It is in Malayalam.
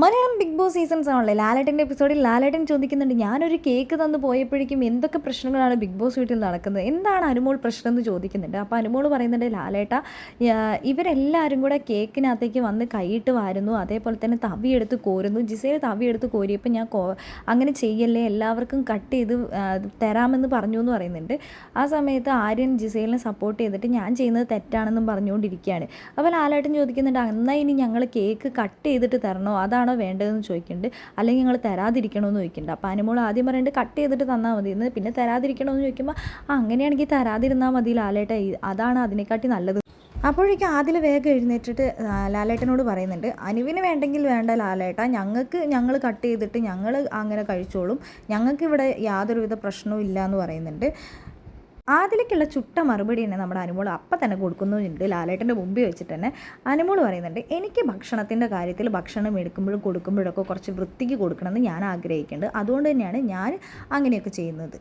മലയാളം ബിഗ് ബോസ് സീസൺസ് ആണല്ലേ? ലാലേട്ടന്റെ എപ്പിസോഡിൽ ലാലേട്ടൻ ചോദിക്കുന്നുണ്ട് ഞാനൊരു കേക്ക് തന്നു പോയപ്പോഴേക്കും എന്തൊക്കെ പ്രശ്നങ്ങളാണ് ബിഗ് ബോസ് വീട്ടിൽ നടക്കുന്നത്? എന്താണ് അനുമോൾ പ്രശ്നം എന്ന് ചോദിക്കുന്നുണ്ട്. അപ്പോൾ അനുമോൾ പറയുന്നുണ്ട് ലാലേട്ട ഇവരെല്ലാവരും കൂടെ കേക്കിനകത്തേക്ക് വന്ന് കൈയിട്ട് വാരുന്നു അതേപോലെ തന്നെ തവിയെടുത്ത് കോരുന്നു. ജിസയിൽ തവിയെടുത്ത് കോരിയപ്പോൾ ഞാൻ കോ അങ്ങനെ ചെയ്യല്ലേ എല്ലാവർക്കും കട്ട് ചെയ്ത് തരാമെന്ന് പറഞ്ഞു എന്ന് പറയുന്നുണ്ട്. ആ സമയത്ത് ആര്യൻ ജിസേലിനെ സപ്പോർട്ട് ചെയ്തിട്ട് ഞാൻ ചെയ്യുന്നത് തെറ്റാണെന്നും പറഞ്ഞുകൊണ്ടിരിക്കുകയാണ്. അപ്പോൾ ലാലേട്ടൻ ചോദിക്കുന്നുണ്ട് എന്നാൽ ഇനി ഞങ്ങൾ കേക്ക് കട്ട് ചെയ്തിട്ട് തരണോ? അതാണോ വേണ്ടതെന്ന് ചോദിക്കുന്നുണ്ട് അല്ലെങ്കിൽ നിങ്ങൾ തരാതിരിക്കണമെന്ന് ചോദിക്കുന്നുണ്ട് അപ്പോൾ അനുമോൾ ആദ്യം പറയുന്നുണ്ട് കട്ട് ചെയ്തിട്ട് തന്നാൽ മതി. എന്ന് പിന്നെ തരാതിരിക്കണമെന്ന് ചോദിക്കുമ്പോൾ ആ അങ്ങനെയാണെങ്കിൽ തരാതിരുന്നാൽ മതി ലാലേട്ട. അതാണ് അതിനെക്കാട്ടി നല്ലത്. അപ്പോഴേക്കും ആദിൽ വേഗം എഴുന്നേറ്റിട്ട് ലാലേട്ടനോട് പറയുന്നുണ്ട് അനുവിന് വേണ്ടെങ്കിൽ വേണ്ട ലാലേട്ട. ഞങ്ങൾക്ക് ഞങ്ങൾ കട്ട് ചെയ്തിട്ട് ഞങ്ങൾ അങ്ങനെ കഴിച്ചോളും. ഞങ്ങൾക്ക് ഇവിടെ യാതൊരുവിധ പ്രശ്നവും ഇല്ല എന്ന് പറയുന്നുണ്ട്. അതിലേക്കുള്ള ചുട്ട മറുപടി തന്നെ നമ്മുടെ അനുമോൾ അപ്പം തന്നെ കൊടുക്കുന്നുണ്ട് ലാലേട്ടന്റെ മുമ്പിൽ വെച്ചിട്ട് തന്നെ അനുമോൾ പറയുന്നുണ്ട് എനിക്ക് ഭക്ഷണത്തിന്റെ കാര്യത്തിൽ ഭക്ഷണം എടുക്കുമ്പോഴും കൊടുക്കുമ്പോഴൊക്കെ കുറച്ച് വൃത്തിക്ക് കൊടുക്കണമെന്ന് ഞാൻ ആഗ്രഹിക്കുന്നുണ്ട്. അതുകൊണ്ട് തന്നെയാണ് ഞാൻ അങ്ങനെയൊക്കെ ചെയ്യുന്നത്.